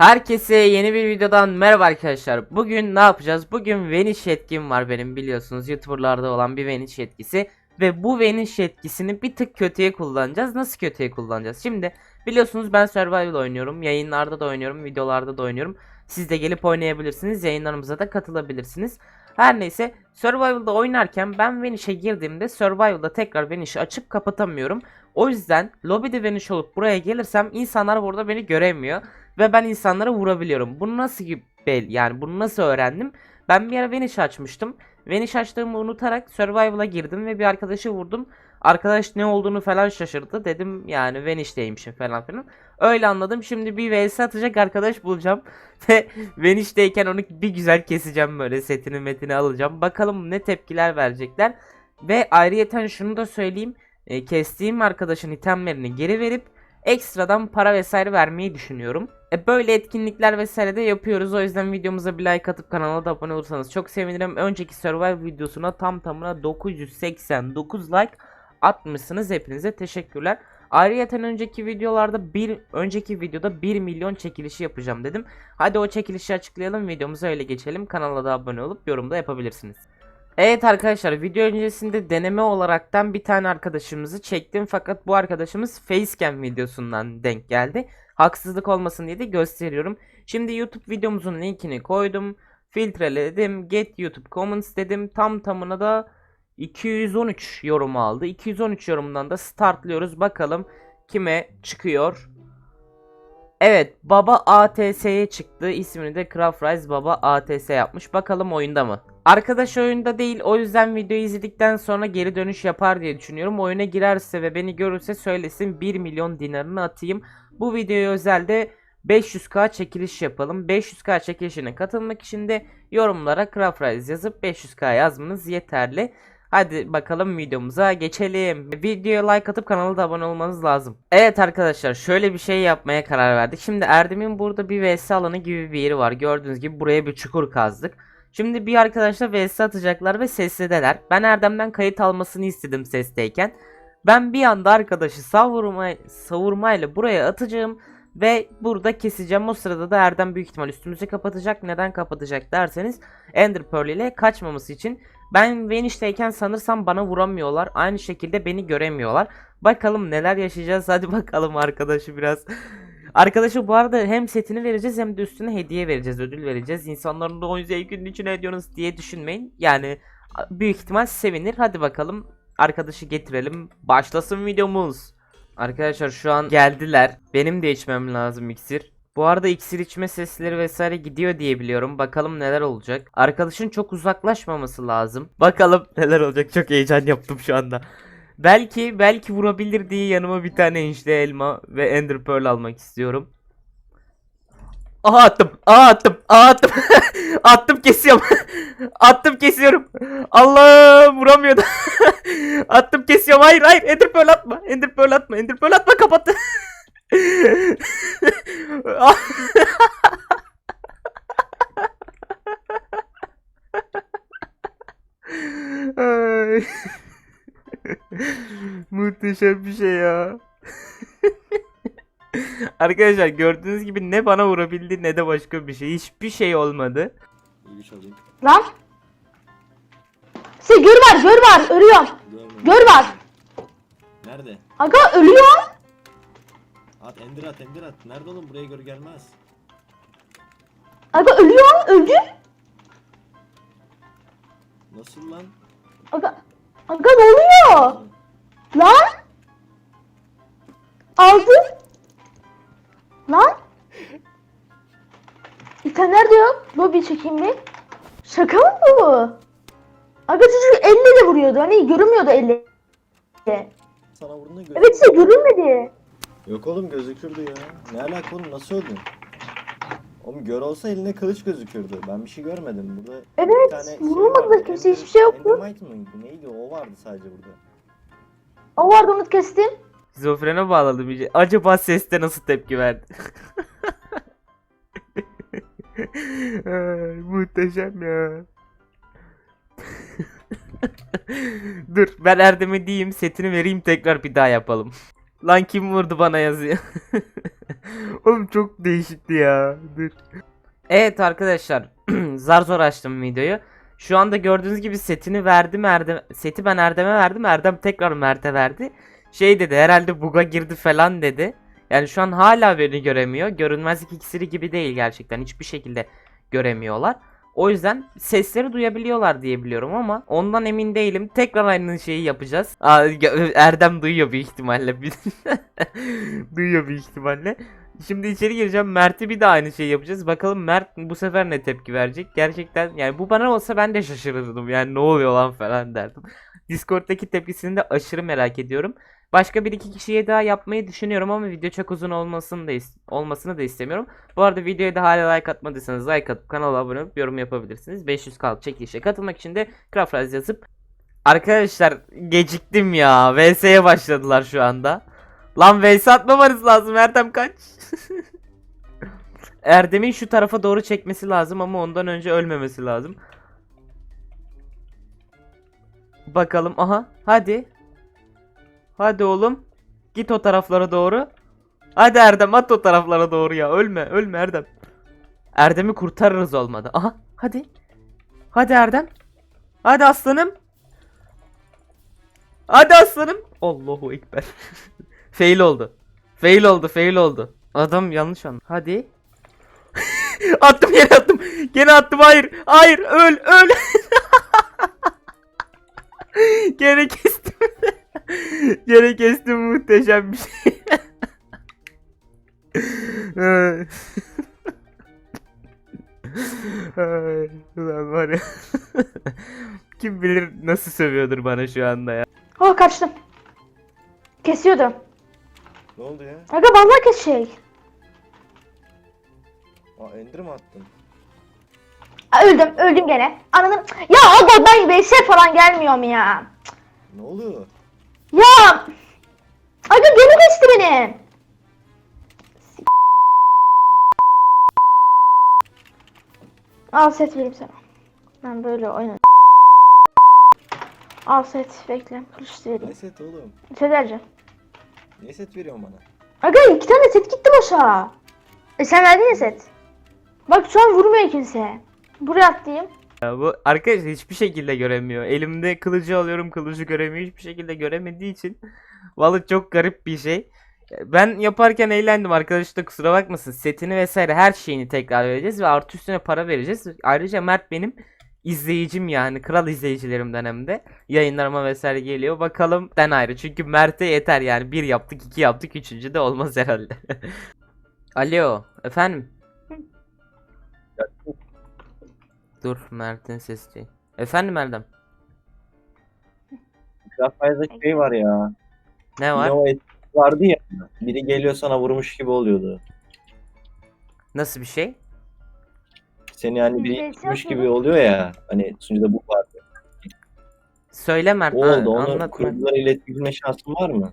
Herkese yeni bir videodan merhaba arkadaşlar. Bugün ne yapacağız? Bugün Vanish yetkim var benim biliyorsunuz. YouTuber'larda olan bir Vanish yetkisi. Ve bu Vanish yetkisini bir tık kötüye kullanacağız. Nasıl kötüye kullanacağız? Şimdi biliyorsunuz ben Survival oynuyorum. Yayınlarda da oynuyorum. Videolarda da oynuyorum. Siz de gelip oynayabilirsiniz. Yayınlarımıza da katılabilirsiniz. Her neyse Survival'da oynarken ben Vanish'e girdiğimde Survival'da tekrar Vanish'i açıp kapatamıyorum. O yüzden lobide Vanish olup buraya gelirsem insanlar burada beni göremiyor ve ben insanlara vurabiliyorum. Bunu nasıl gibi yani bunu nasıl öğrendim? Ben bir ara Vanish açmıştım. Vanish açtığımı unutarak Survival'a girdim ve bir arkadaşı vurdum. Arkadaş ne olduğunu falan şaşırdı. Dedim yani Vanish'teymişim falan filan. Öyle anladım. Şimdi bir vs atacak arkadaş bulacağım. Ve Vanish'teyken onu bir güzel keseceğim böyle setini metini alacağım. Bakalım ne tepkiler verecekler. Ve ayrıyeten şunu da söyleyeyim. E, kestiğim arkadaşın itemlerini geri verip ekstradan para vesaire vermeyi düşünüyorum. E, böyle etkinlikler vesaire de yapıyoruz. O yüzden videomuza bir like atıp kanala da abone olursanız çok sevinirim. Önceki survival videosuna tam tamına 989 like atmışsınız. Hepinize teşekkürler. Ayrıca önceki videolarda bir önceki videoda 1 milyon çekilişi yapacağım dedim. Hadi o çekilişi açıklayalım. Videomuza öyle geçelim. Kanala da abone olup yorum da yapabilirsiniz. Evet arkadaşlar video öncesinde deneme olaraktan bir tane arkadaşımızı çektim fakat bu arkadaşımız facecam videosundan denk geldi. Haksızlık olmasın diye de gösteriyorum. Şimdi YouTube videomuzun linkini koydum. Filtreledim. Get YouTube Comments dedim. Tam tamına da 213 yorum aldı. 213 yorumdan da startlıyoruz. Bakalım kime çıkıyor. Evet Baba ATS'ye çıktı. İsmini de Craft Rise Baba ATS yapmış. Bakalım oyunda mı? Arkadaş oyunda değil o yüzden videoyu izledikten sonra geri dönüş yapar diye düşünüyorum. Oyuna girerse ve beni görürse söylesin 1 milyon dinarını atayım. Bu videoya özelde 500k çekiliş yapalım. 500k çekilişine katılmak için de yorumlara Craft Rise yazıp 500k yazmanız yeterli. Hadi bakalım videomuza geçelim. Videoya like atıp kanala da abone olmanız lazım. Evet arkadaşlar şöyle bir şey yapmaya karar verdik. Şimdi Erdem'in burada bir vs alanı gibi bir yeri var. Gördüğünüz gibi buraya bir çukur kazdık. Şimdi bir arkadaşla vs atacaklar ve sesledeler. Ben Erdem'den kayıt almasını istedim sesteyken. Ben bir anda arkadaşı savurma, savurmayla buraya atacağım ve burada keseceğim. O sırada da Erdem büyük ihtimal üstümüzü kapatacak. Neden kapatacak derseniz Ender Pearl ile kaçmaması için. Ben Vanish'teyken sanırsam bana vuramıyorlar. Aynı şekilde beni göremiyorlar. Bakalım neler yaşayacağız. Hadi bakalım arkadaşı biraz. Arkadaşı bu arada hem setini vereceğiz hem de üstüne hediye vereceğiz, ödül vereceğiz. İnsanların da oyun zevkinin içine ediyorsunuz diye düşünmeyin. Yani büyük ihtimal sevinir. Hadi bakalım arkadaşı getirelim. Başlasın videomuz. Arkadaşlar şu an geldiler. Benim de içmem lazım iksir. Bu arada iksir içme sesleri vesaire gidiyor diye biliyorum. Bakalım neler olacak. Arkadaşın çok uzaklaşmaması lazım. Bakalım neler olacak. Çok heyecan yaptım şu anda. Belki belki vurabilir diye yanıma bir tane enişte elma ve ender pearl almak istiyorum. Aha attım. Aha attım. Aha attım. attım kesiyorum. attım kesiyorum. Allah vuramıyordu. attım kesiyorum. Hayır hayır ender pearl atma. Ender pearl atma. Ender pearl atma kapattı. Ay. Muhteşem bir şey ya. Arkadaşlar gördüğünüz gibi ne bana vurabildi ne de başka bir şey. Hiçbir şey olmadı. Çalayım. Lan. Size gör var gör var. Görmedim. Gör var. Nerede? Aga ölüyorum. At endir at endir at. Nerede oğlum buraya göre gelmez. Aga ölüyorum öldü. Nasıl lan? Aga. Aga ne oluyor? Lan. Aldı. Lan. İtemler de yok. Lobi çekeyim bir. Şaka mı bu? Aga çocuk elle de vuruyordu. Hani görünmüyordu elle. Sana vurduğunda göz. Evet size görünmedi. Yok oğlum gözükürdü ya. Ne alaka oğlum nasıl öldün? Oğlum gör olsa eline kılıç gözükürdü. Ben bir şey görmedim burada. Evet, bir tane vurulmadı vardı, kimse, Ender- hiçbir şey yoktu. Endermite mıydı? Neydi o vardı sadece burada. O vardı onu kestim. Şizofrene bağladım iyice. Acaba seste nasıl tepki verdi? Ay, muhteşem ya. Dur ben Erdem'e diyeyim setini vereyim tekrar bir daha yapalım. Lan kim vurdu bana yazıyor. Oğlum çok değişikti ya. Dur. Evet arkadaşlar. zar zor açtım videoyu. Şu anda gördüğünüz gibi setini verdim Erdem seti ben Erdem'e verdim. Erdem tekrar Mert'e verdi. Şey dedi herhalde buga girdi falan dedi. Yani şu an hala beni göremiyor. Görünmezlik iksiri gibi değil gerçekten. Hiçbir şekilde göremiyorlar. O yüzden sesleri duyabiliyorlar diye biliyorum ama ondan emin değilim. Tekrar aynı şeyi yapacağız. Aa, Erdem duyuyor büyük ihtimalle. duyuyor büyük ihtimalle. Şimdi içeri gireceğim. Mert'e bir de aynı şeyi yapacağız. Bakalım Mert bu sefer ne tepki verecek. Gerçekten yani bu bana olsa ben de şaşırırdım. Yani ne oluyor lan falan derdim. Discord'daki tepkisini de aşırı merak ediyorum. Başka bir iki kişiye daha yapmayı düşünüyorum ama video çok uzun olmasını da olmasını da istemiyorum. Bu arada videoya da hala like atmadıysanız like atıp kanala abone olup yorum yapabilirsiniz. 500 kalp çekilişe katılmak için de Craftraz yazıp Arkadaşlar geciktim ya. VS'ye başladılar şu anda. Lan VS atmamanız lazım Erdem kaç. Erdem'in şu tarafa doğru çekmesi lazım ama ondan önce ölmemesi lazım. Bakalım aha hadi. Hadi oğlum. Git o taraflara doğru. Hadi Erdem at o taraflara doğru ya. Ölme ölme Erdem. Erdem'i kurtarırız olmadı. Aha hadi. Hadi Erdem. Hadi aslanım. Hadi aslanım. Allahu ekber. fail oldu. Fail oldu, fail oldu. Adam yanlış anladı. Hadi. attım yere attım. Gene attım. Hayır. Hayır. Öl, öl. Gene kestim. Gene kestim muhteşem bir şey. Ay, Ulan var ya. Kim bilir nasıl sövüyordur bana şu anda ya. Oh kaçtım. Kesiyordu. Ne oldu ya? Aga vallahi kes şey. Aa ender mi attın? Aa, öldüm öldüm gene. Anladım. Ya aga ben VS falan gelmiyorum ya. Ne oluyor? Ya. Aga gene geçti beni. Al set vereyim sana. Ben böyle oynarım. Al set bekle. Kılıç Ne vereyim. set oğlum? Set vereceğim. Niye set veriyorsun bana? Aga iki tane set gitti boşa. E sen verdin ya set. Bak şu an vurmuyor kimse. Buraya atlayayım. Ya bu arkadaş hiçbir şekilde göremiyor. Elimde kılıcı alıyorum kılıcı göremiyor. Hiçbir şekilde göremediği için. Vallahi çok garip bir şey. Ben yaparken eğlendim arkadaş da kusura bakmasın. Setini vesaire her şeyini tekrar vereceğiz ve artı üstüne para vereceğiz. Ayrıca Mert benim izleyicim yani kral izleyicilerimden hem de yayınlarıma vesaire geliyor. Bakalım den ayrı çünkü Mert'e yeter yani bir yaptık iki yaptık üçüncü de olmaz herhalde. Alo efendim. Dur Mert'in sesi. Efendim Erdem. Grafire'da şey var ya. Ne var? Ne o et vardı ya. Biri geliyor sana vurmuş gibi oluyordu. Nasıl bir şey? Seni yani Biz biri yapmadık. gibi oluyor ya. Hani sunucuda bu vardı. Söyle Mert. O oldu. Onu kurgulara iletebilme şansın var mı?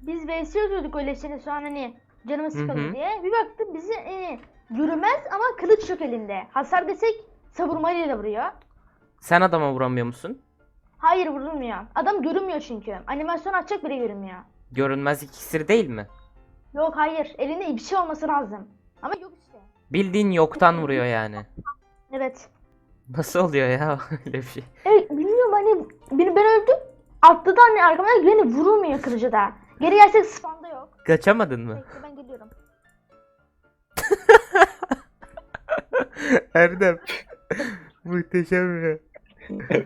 Biz VS atıyorduk öyle seni şu an hani canımız sıkıldı diye. Bir baktık bizi e, yürümez ama kılıç yok elinde. Hasar desek savurmayla da vuruyor. Sen adama vuramıyor musun? Hayır vurulmuyor. Adam görünmüyor çünkü. Animasyon açacak bile görünmüyor. Görünmezlik iksiri değil mi? Yok hayır. Elinde bir şey olması lazım. Ama yok işte. Bildiğin yoktan vuruyor yani. Evet. Nasıl oluyor ya öyle bir şey? E, bilmiyorum hani beni ben öldüm. Atladı anne arkamdan beni vurulmuyor kılıcıda. Geri gelsek spanda yok. Kaçamadın mı? Bekle ben geliyorum. Erdem. Muhteşem ya.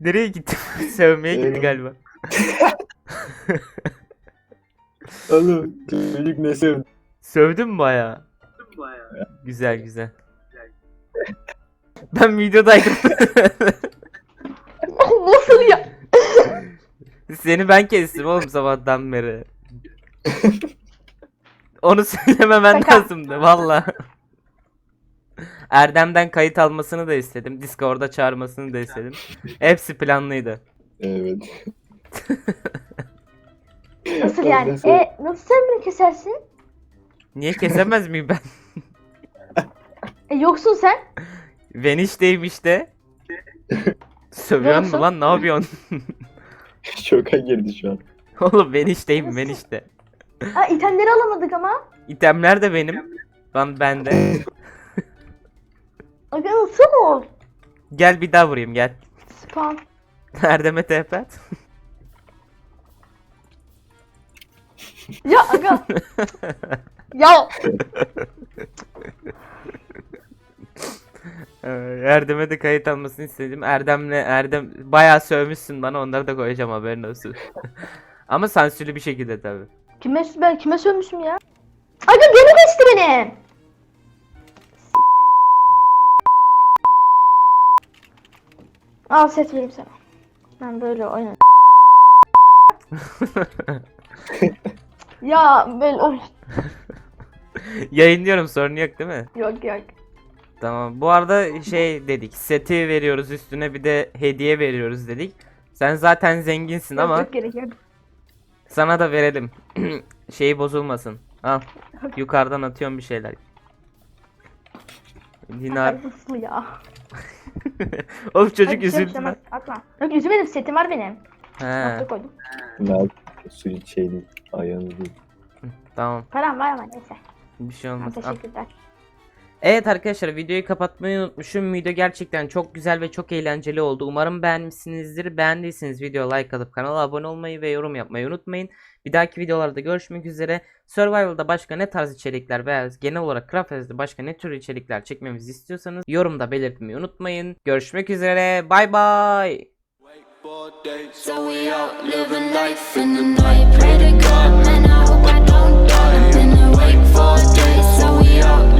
Nereye gitti? Sövmeye gitti galiba. Oğlum çocuk ne sevdi? Sövdün mü bayağı? Güzel güzel. Ben videodaydım. Nasıl ya? Seni ben kestim oğlum sabahtan beri. Onu söylememen Şaka. lazımdı valla. Erdem'den kayıt almasını da istedim. Discord'a çağırmasını da istedim. Hepsi planlıydı. Evet. Nasıl yani? Nasıl? E nasıl sen beni kesersin? Niye kesemez miyim ben? E yoksun sen. Venişteyim işte. Sövüyorsun mu lan ne yapıyorsun? Şoka girdi şu an. Oğlum ben işteyim ben işte. Ha itemleri alamadık ama. İtemler de benim. Lan bende. Aga nasıl ol? Gel bir daha vurayım gel. Spam. Erdem'e TP at. Ya aga. ya Ee, Erdem'e de kayıt almasını istedim. Erdem'le Erdem bayağı sövmüşsün bana onları da koyacağım haberin olsun. Ama sansürlü bir şekilde tabi. kime ben kime sövmüşüm ya? Aga gemi geçti beni. Al set vereyim sana. Ben böyle oynarım. ya böyle oy. Yayınlıyorum sorun yok değil mi? Yok yok. Tamam. Bu arada şey dedik. Seti veriyoruz üstüne bir de hediye veriyoruz dedik. Sen zaten zenginsin ama yok gerek yok. sana da verelim. Şeyi bozulmasın. Al. Yukarıdan atıyorum bir şeyler. Dinar. Ay, ya? Oğlum çocuk Hadi, üzüldü lan. Atma. Yok üzülmedim setim var benim. He, Nokta koydum. Ne su şey değil. Ayağını değil. tamam. Param var ama neyse. Bir şey Tamam, olmaz. Al. teşekkürler. Evet arkadaşlar videoyu kapatmayı unutmuşum. Video gerçekten çok güzel ve çok eğlenceli oldu. Umarım beğenmişsinizdir. Beğendiyseniz video like atıp kanala abone olmayı ve yorum yapmayı unutmayın. Bir dahaki videolarda görüşmek üzere. Survival'da başka ne tarz içerikler veya genel olarak Craftfest'de başka ne tür içerikler çekmemizi istiyorsanız yorumda belirtmeyi unutmayın. Görüşmek üzere. Bay bay. So we out living life in the night. Pray to God, man, I hope I don't die. I've been awake for days, so we out.